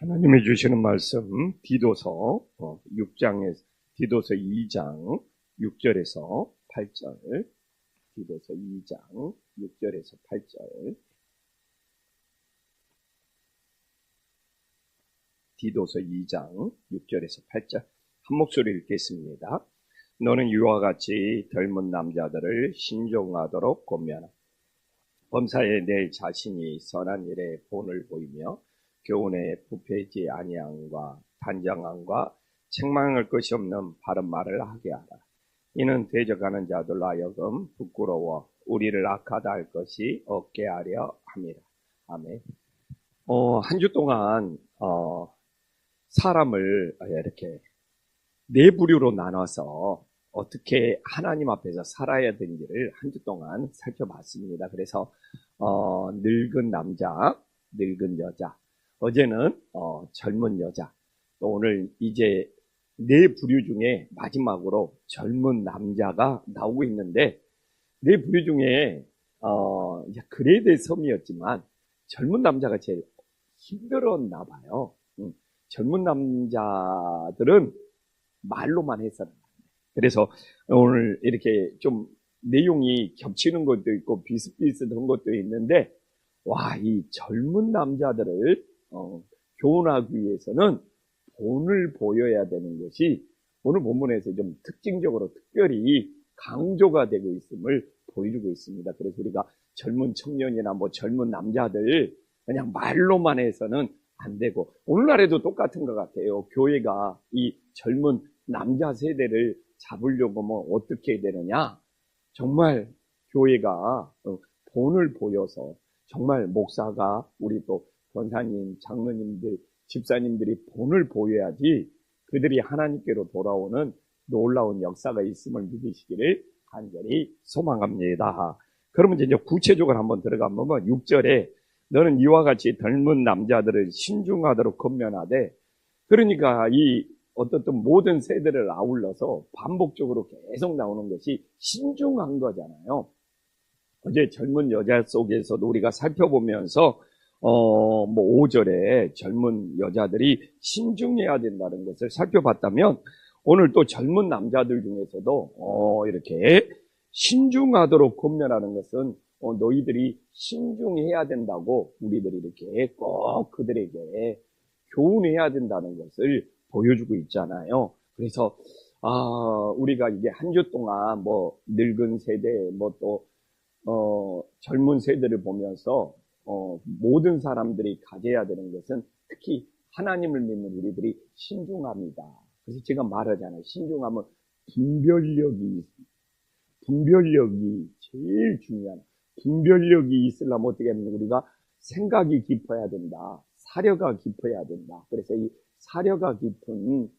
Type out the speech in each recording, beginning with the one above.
하나님이 주시는 말씀 디도서 6장에 어, 디도서 2장 6절에서 8절. 디도서 2장 6절에서 8절. 디도서 2장 6절에서 8절. 한 목소리 읽겠습니다. 너는 이와 같이 젊은 남자들을 신종하도록 권면하 범사에 내 자신이 선한 일에 본을 보이며 교훈에 부패지 아니함과 단정함과 책망할 것이 없는 바른 말을 하게 하라. 이는 대적하는 자들로 하여금 부끄러워 우리를 악하다 할 것이 없게 하려 함이라. 아멘. 어, 한 주 동안 어, 사람을 이렇게 네 부류로 나눠서 어떻게 하나님 앞에서 살아야 되는지를 한 주 동안 살펴봤습니다. 그래서 어, 늙은 남자, 늙은 여자, 어제는 어, 젊은 여자, 또 오늘 이제 네 부류 중에 마지막으로 젊은 남자가 나오고 있는데 네 부류 중에 어, 그레데 섬이었지만 젊은 남자가 제일 힘들었나 봐요. 음, 젊은 남자들은 말로만 해서는 그래서 오늘 이렇게 좀 내용이 겹치는 것도 있고 비슷비슷한 것도 있는데 와, 이 젊은 남자들을 어, 교훈하기 위해서는 본을 보여야 되는 것이 오늘 본문에서 좀 특징적으로 특별히 강조가 되고 있음을 보여주고 있습니다. 그래서 우리가 젊은 청년이나 뭐 젊은 남자들 그냥 말로만 해서는 안 되고 오늘날에도 똑같은 것 같아요. 교회가 이 젊은 남자 세대를 잡으려고 뭐 어떻게 해야 되느냐? 정말 교회가 어, 본을 보여서 정말 목사가 우리 또 권사님, 장로님들, 집사님들이 본을 보여야지 그들이 하나님께로 돌아오는 놀라운 역사가 있음을 믿으시기를 간절히 소망합니다. 그러면 이제 구체적으로 한번 들어가면 6절에 너는 이와 같이 젊은 남자들을 신중하도록 건면하되 그러니까 이 어떻든 모든 세대를 아울러서 반복적으로 계속 나오는 것이 신중한 거잖아요. 어제 젊은 여자 속에서도 우리가 살펴보면서 어, 뭐 5절에 젊은 여자들이 신중해야 된다는 것을 살펴봤다면 오늘 또 젊은 남자들 중에서도 어, 이렇게 신중하도록 권면하는 것은 어, 너희들이 신중해야 된다고 우리들이 이렇게 꼭 그들에게 교훈해야 된다는 것을 보여주고 있잖아요. 그래서 아, 우리가 이게 한 주 동안 뭐 늙은 세대 뭐 또 어, 젊은 세대를 보면서 어, 모든 사람들이 가져야 되는 것은 특히 하나님을 믿는 우리들이 신중합니다. 그래서 제가 말하잖아요. 신중함은 분별력이 분별력이 제일 중요한 분별력이 있으려면 어떻게 하면 우리가 생각이 깊어야 된다. 사려가 깊어야 된다. 그래서 이 사려가 깊은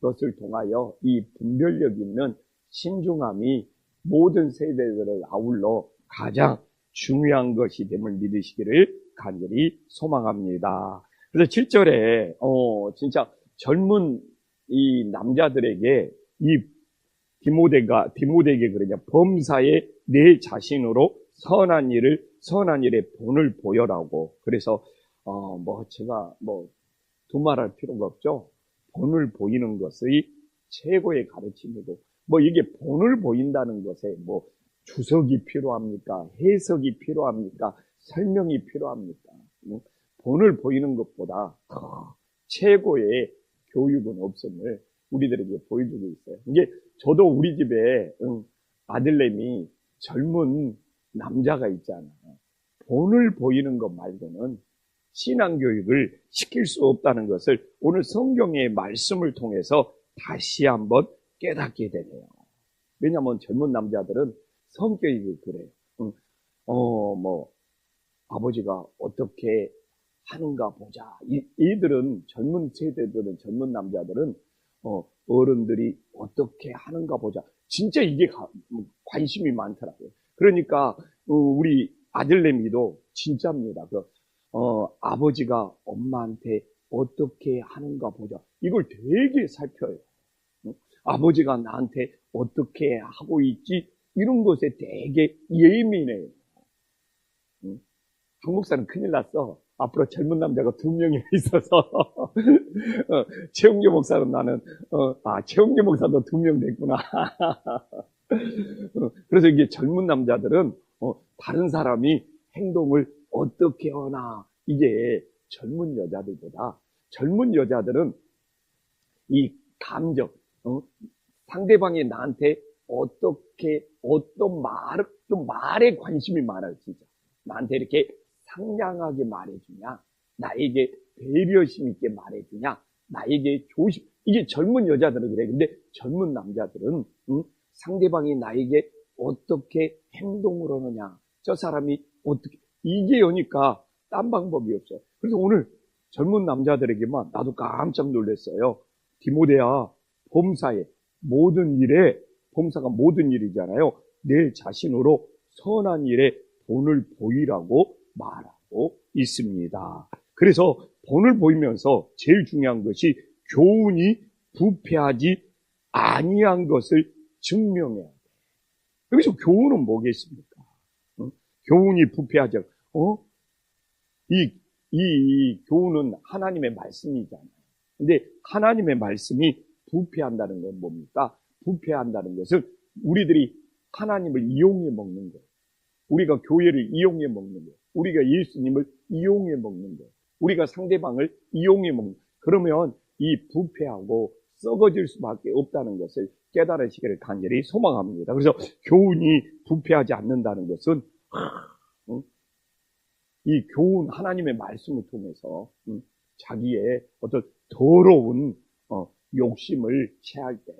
것을 통하여 이 분별력 있는 신중함이 모든 세대들을 아울러 가장 중요한 것이 됨을 믿으시기를 간절히 소망합니다. 그래서 7절에 어 진짜 젊은 이 남자들에게 이 디모데가 디모데에게 그러냐 범사에 내 자신으로 선한 일을 선한 일의 본을 보여라고 그래서 어 뭐 제가 뭐 두말할 필요가 없죠. 본을 보이는 것의 최고의 가르침이고 뭐 이게 본을 보인다는 것에 뭐 주석이 필요합니까? 해석이 필요합니까? 설명이 필요합니까? 본을 보이는 것보다 더 최고의 교육은 없음을 우리들에게 보여주고 있어요. 이게 저도 우리 집에 아들내미 젊은 남자가 있잖아요. 본을 보이는 것 말고는 신앙교육을 시킬 수 없다는 것을 오늘 성경의 말씀을 통해서 다시 한번 깨닫게 되네요. 왜냐하면 젊은 남자들은 성격이 그래요. 어, 뭐, 아버지가 어떻게 하는가 보자. 이, 이들은 젊은 세대들은, 젊은 남자들은, 어, 어른들이 어떻게 하는가 보자. 진짜 이게 가, 뭐, 관심이 많더라고요. 그러니까, 어, 우리 아들내미도 진짜입니다. 그, 어, 아버지가 엄마한테 어떻게 하는가 보자. 이걸 되게 살펴요. 아버지가 나한테 어떻게 하고 있지? 이런 것에 되게 예민해요. 응? 한국사는 큰일 났어. 앞으로 젊은 남자가 두 명이나 있어서 어, 최홍규 목사는 나는 어, 아 최홍규 목사도 두 명 됐구나. 어, 그래서 이게 젊은 남자들은 어, 다른 사람이 행동을 어떻게 하나 이게 젊은 여자들보다 젊은 여자들은 이 감정 어, 상대방이 나한테 어떻게 어떤 말, 좀 말에 관심이 많아요, 진짜. 나한테 이렇게 상냥하게 말해주냐, 나에게 배려심 있게 말해주냐, 나에게 조심, 이게 젊은 여자들은 그래. 근데 젊은 남자들은, 응? 상대방이 나에게 어떻게 행동을 하느냐, 저 사람이 어떻게, 이게 여니까 딴 방법이 없어요. 그래서 오늘 젊은 남자들에게만 나도 깜짝 놀랐어요. 디모데야, 범사에 모든 일에 범사가 모든 일이잖아요. 내 자신으로 선한 일에 본을 보이라고 말하고 있습니다. 그래서 본을 보이면서 제일 중요한 것이 교훈이 부패하지 아니한 것을 증명해야 돼. 여기서 교훈은 뭐겠습니까? 어? 교훈이 부패하지 않, 어? 이, 이, 이 교훈은 하나님의 말씀이잖아요. 근데 하나님의 말씀이 부패한다는 건 뭡니까? 부패한다는 것은 우리들이 하나님을 이용해 먹는 거예요. 우리가 교회를 이용해 먹는 거예요. 우리가 예수님을 이용해 먹는 거예요. 우리가 상대방을 이용해 먹는 거예요. 그러면 이 부패하고 썩어질 수밖에 없다는 것을 깨달으시기를 간절히 소망합니다. 그래서 교훈이 부패하지 않는다는 것은 이 교훈 하나님의 말씀을 통해서 자기의 어떤 더러운 어, 욕심을 취할 때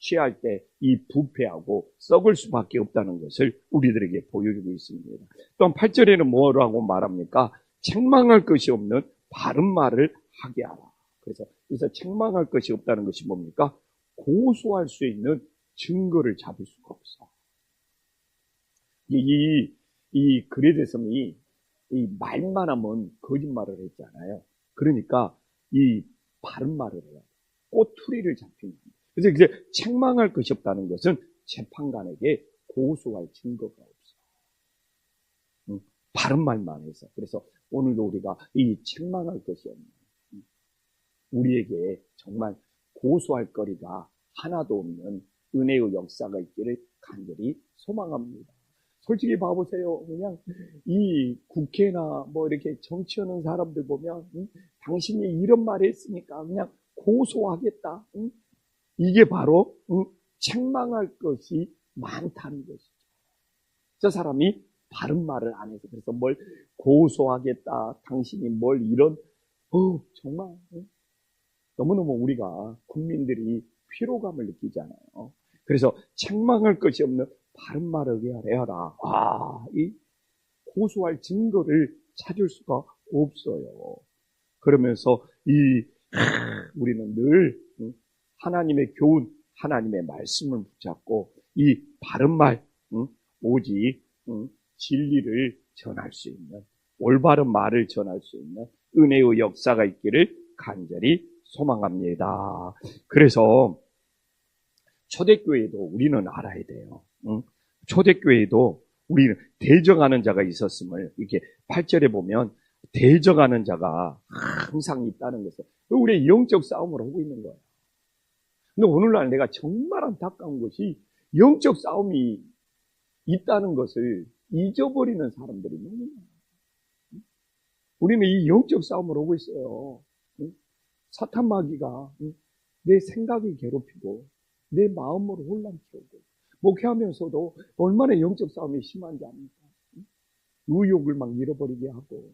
취할 때 이 부패하고 썩을 수밖에 없다는 것을 우리들에게 보여주고 있습니다. 또한 8절에는 뭐라고 말합니까? 책망할 것이 없는 바른 말을 하게 하라. 그래서 여기서 책망할 것이 없다는 것이 뭡니까? 고소할 수 있는 증거를 잡을 수가 없어. 이, 이 그레데섬이 이 말만 하면 거짓말을 했잖아요. 그러니까 이 바른 말을 해야 돼. 꼬투리를 거예요. 그래서 이제 책망할 것이 없다는 것은 재판관에게 고소할 증거가 없어. 응? 바른 말만 해서. 그래서 오늘도 우리가 이 책망할 것이 없는 우리에게 정말 고소할 거리가 하나도 없는 은혜의 역사가 있기를 간절히 소망합니다. 솔직히 봐보세요. 그냥 이 국회나 뭐 이렇게 정치하는 사람들 보면 응? 당신이 이런 말 했으니까 그냥 고소하겠다. 응? 이게 바로 응? 책망할 것이 많다는 것이죠. 저 사람이 바른 말을 안 해서 그래서 뭘 고소하겠다. 당신이 뭘 이런 어 정말 응? 너무너무 우리가 국민들이 피로감을 느끼잖아요. 그래서 책망할 것이 없는 바른 말을 해라. 아, 이 고소할 증거를 찾을 수가 없어요. 그러면서 이 우리는 늘 하나님의 교훈, 하나님의 말씀을 붙잡고 이 바른 말, 오직 진리를 전할 수 있는 올바른 말을 전할 수 있는 은혜의 역사가 있기를 간절히 소망합니다. 그래서 초대교회도 우리는 알아야 돼요. 초대교회도 우리는 대적하는 자가 있었음을 이렇게 8절에 보면 대적하는 자가 항상 있다는 것을 우리의 영적 싸움을 하고 있는 거예요. 근데 오늘날 내가 정말 안타까운 것이 영적 싸움이 있다는 것을 잊어버리는 사람들이 너무 많아요. 우리는 이 영적 싸움을 하고 있어요. 사탄 마귀가 내 생각을 괴롭히고 내 마음으로 혼란케 하고 목회하면서도 얼마나 영적 싸움이 심한지 압니까? 의욕을 막 잃어버리게 하고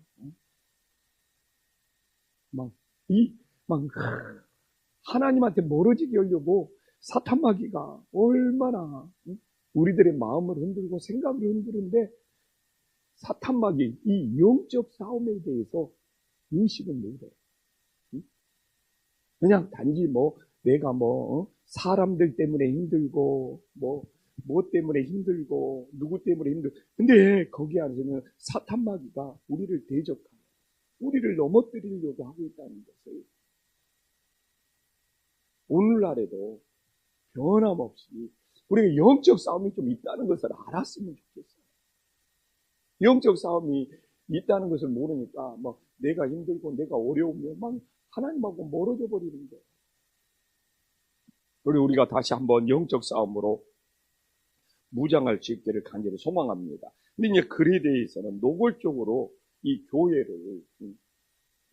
막 이, 막, 하나님한테 멀어지게 하려고 사탄 마귀가 얼마나 우리들의 마음을 흔들고 생각을 흔드는데 사탄 마귀 이 영적 싸움에 대해서 의식은 못해. 그냥 단지 뭐 내가 뭐 어? 사람들 때문에 힘들고 뭐뭐 때문에 힘들고 누구 때문에 힘들 근데 거기 안에서는 사탄 마귀가 우리를 대적하고 우리를 넘어뜨리려고 하고 있다는 것을 오늘날에도 변함없이 우리가 영적 싸움이 좀 있다는 것을 알았으면 좋겠어요. 영적 싸움이 있다는 것을 모르니까 뭐 내가 힘들고 내가 어려우면 막 하나님하고 멀어져 버리는 거예요. 그리고 우리가 다시 한번 영적 싸움으로 무장할 수 있기를 간절히 소망합니다. 근데 이제 글에 대해서는 노골적으로 이 교회를,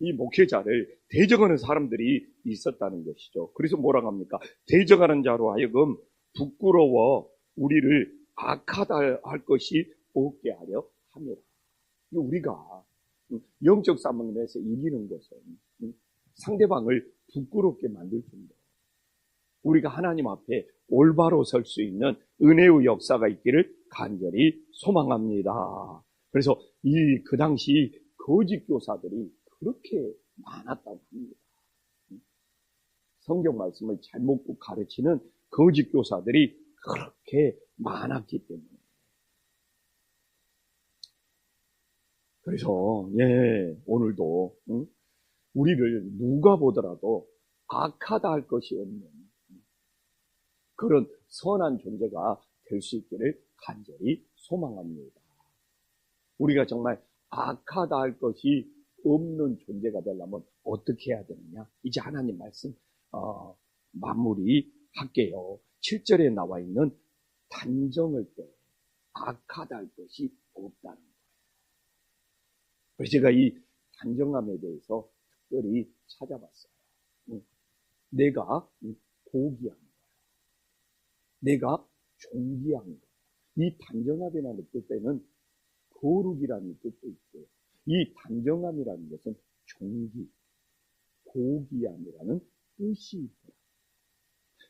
이 목회자를 대적하는 사람들이 있었다는 것이죠. 그래서 뭐라 합니까? 대적하는 자로 하여금 부끄러워 우리를 악하다 할 것이 없게 하려 합니다. 우리가 영적 싸움에서 이기는 것은 상대방을 부끄럽게 만들 정도. 우리가 하나님 앞에 올바로 설 수 있는 은혜의 역사가 있기를 간절히 소망합니다. 그래서 이 그 당시 거짓 교사들이 그렇게 많았다고 합니다. 성경 말씀을 잘못 가르치는 거짓 교사들이 그렇게 많았기 때문에. 그래서, 예, 오늘도, 응? 우리를 누가 보더라도 악하다 할 것이 없는 그런 선한 존재가 될 수 있기를 간절히 소망합니다. 우리가 정말 악하다 할 것이 없는 존재가 되려면 어떻게 해야 되느냐? 이제 하나님 말씀 어, 마무리 할게요. 7절에 나와 있는 단정을 때 악하다 할 것이 없다는 거예요. 그래서 제가 이 단정함에 대해서 특별히 찾아봤어요. 내가 고귀한 거예요. 내가 존귀한 거예요. 이 단정함이라는 뜻에는 거룩이라는 뜻도 있고요. 이 단정함이라는 것은 존귀, 고귀함이라는 뜻이 있어요.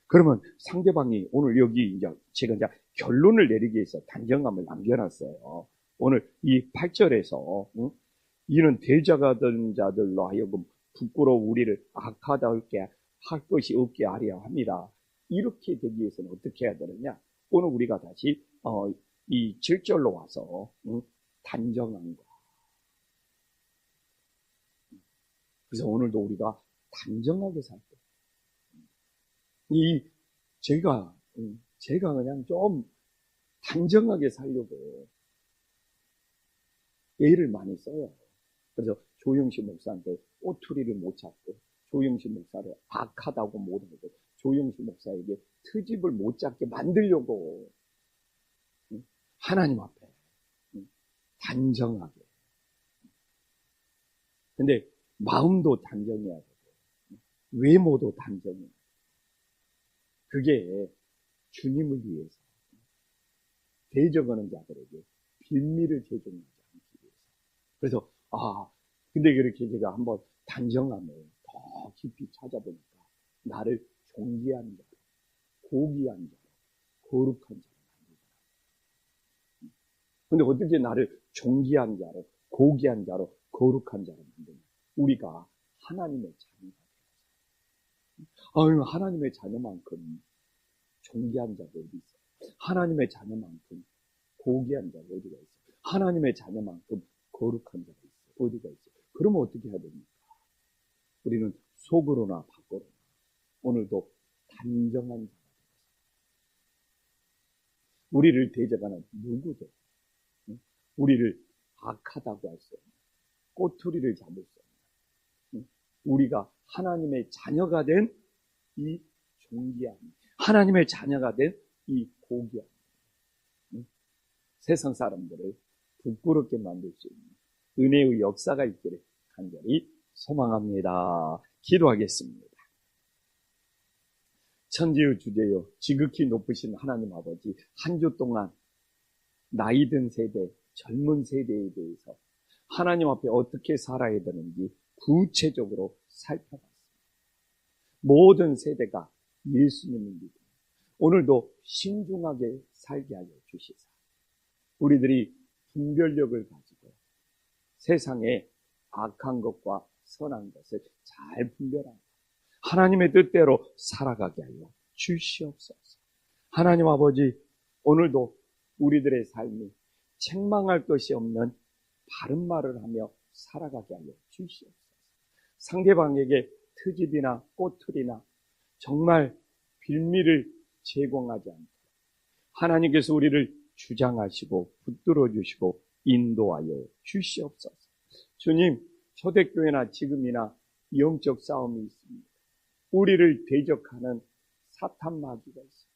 그러면 상대방이 오늘 여기 이제 제가 이제 결론을 내리기 위해서 단정함을 남겨놨어요. 오늘 이 8절에서 응? 이는 대자가된 자들로 하여금 부끄러워 우리를 악하다 할게 할 것이 없게 하려 합니다. 이렇게 되기 위해서는 어떻게 해야 되느냐? 오늘 우리가 다시 어, 이 7절로 와서 응? 단정한 거. 그래서 오늘도 우리가 단정하게 살 때. 이, 제가, 제가 그냥 좀 단정하게 살려고 예를 많이 써요. 그래서 조영시 목사한테 꼬투리를 못 잡고, 조영시 목사를 악하다고 못하고, 조영시 목사에게 트집을 못 잡게 만들려고, 하나님 앞에 단정하게. 근데 마음도 단정해야 되고 외모도 단정해야 돼. 그게 주님을 위해서 대적하는 자들에게 빌미를 제공하지 않기 위해서. 그래서 아 근데 그렇게 제가 한번 단정함을 더 깊이 찾아보니까 나를 존귀한 자로, 고귀한 자로, 거룩한 자로 만들더라. 근데 어떻게 나를 존귀한 자로, 고귀한 자로, 거룩한 자로 만드냐? 우리가 하나님의 자녀가 되어서. 아유, 하나님의 자녀만큼 존귀한 자가 어디 있어? 하나님의 자녀만큼 고귀한 자가 어디가 있어? 하나님의 자녀만큼 거룩한 자가 있어? 어디가 있어? 그러면 어떻게 해야 됩니까? 우리는 속으로나 밖으로나 오늘도 단정한 자가 되어서 우리를 대적하는 누구도 우리를 악하다고 할 수 없는 꼬투리를 잡을 수 없는 우리가 하나님의 자녀가 된 이 존귀함, 하나님의 자녀가 된 이 고귀함, 세상 사람들을 부끄럽게 만들 수 있는 은혜의 역사가 있기를 간절히 소망합니다. 기도하겠습니다. 천지의 주제요, 지극히 높으신 하나님 아버지, 한 주 동안 나이 든 세대, 젊은 세대에 대해서 하나님 앞에 어떻게 살아야 되는지 구체적으로 살펴봤습니다. 모든 세대가 예수님을 믿고 오늘도 신중하게 살게 하여 주시사. 우리들이 분별력을 가지고 세상에 악한 것과 선한 것을 잘 분별하고 하나님의 뜻대로 살아가게 하여 주시옵소서. 하나님 아버지, 오늘도 우리들의 삶이 책망할 것이 없는 바른 말을 하며 살아가게 하여 주시옵소서. 상대방에게 트집이나 꼬투리나 정말 빌미를 제공하지 않고 하나님께서 우리를 주장하시고 붙들어 주시고 인도하여 주시옵소서. 주님, 초대교회나 지금이나 영적 싸움이 있습니다. 우리를 대적하는 사탄 마귀가 있습니다.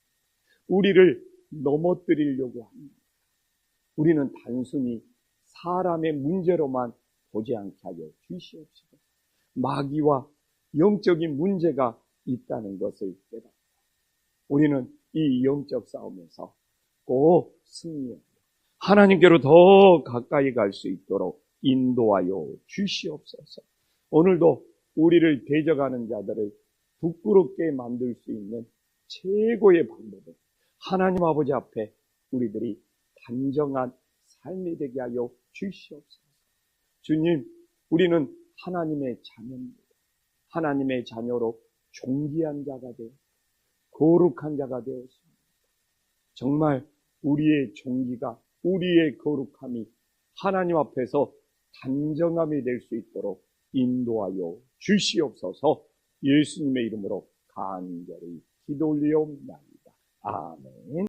우리를 넘어뜨리려고 합니다. 우리는 단순히 사람의 문제로만 보지 않게 하여 주시옵소서. 마귀와 영적인 문제가 있다는 것을 깨닫고 우리는 이 영적 싸움에서 꼭 승리하여 하나님께로 더 가까이 갈 수 있도록 인도하여 주시옵소서. 오늘도 우리를 대적하는 자들을 부끄럽게 만들 수 있는 최고의 방법은 하나님 아버지 앞에 우리들이 단정한 삶이 되게 하여 주시옵소서. 주님, 우리는 하나님의 자녀입니다. 하나님의 자녀로 존귀한 자가 되어 거룩한 자가 되었습니다. 정말 우리의 존귀가 우리의 거룩함이 하나님 앞에서 단정함이 될 수 있도록 인도하여 주시옵소서 예수님의 이름으로 간절히 기도 올리옵나이다. 아멘.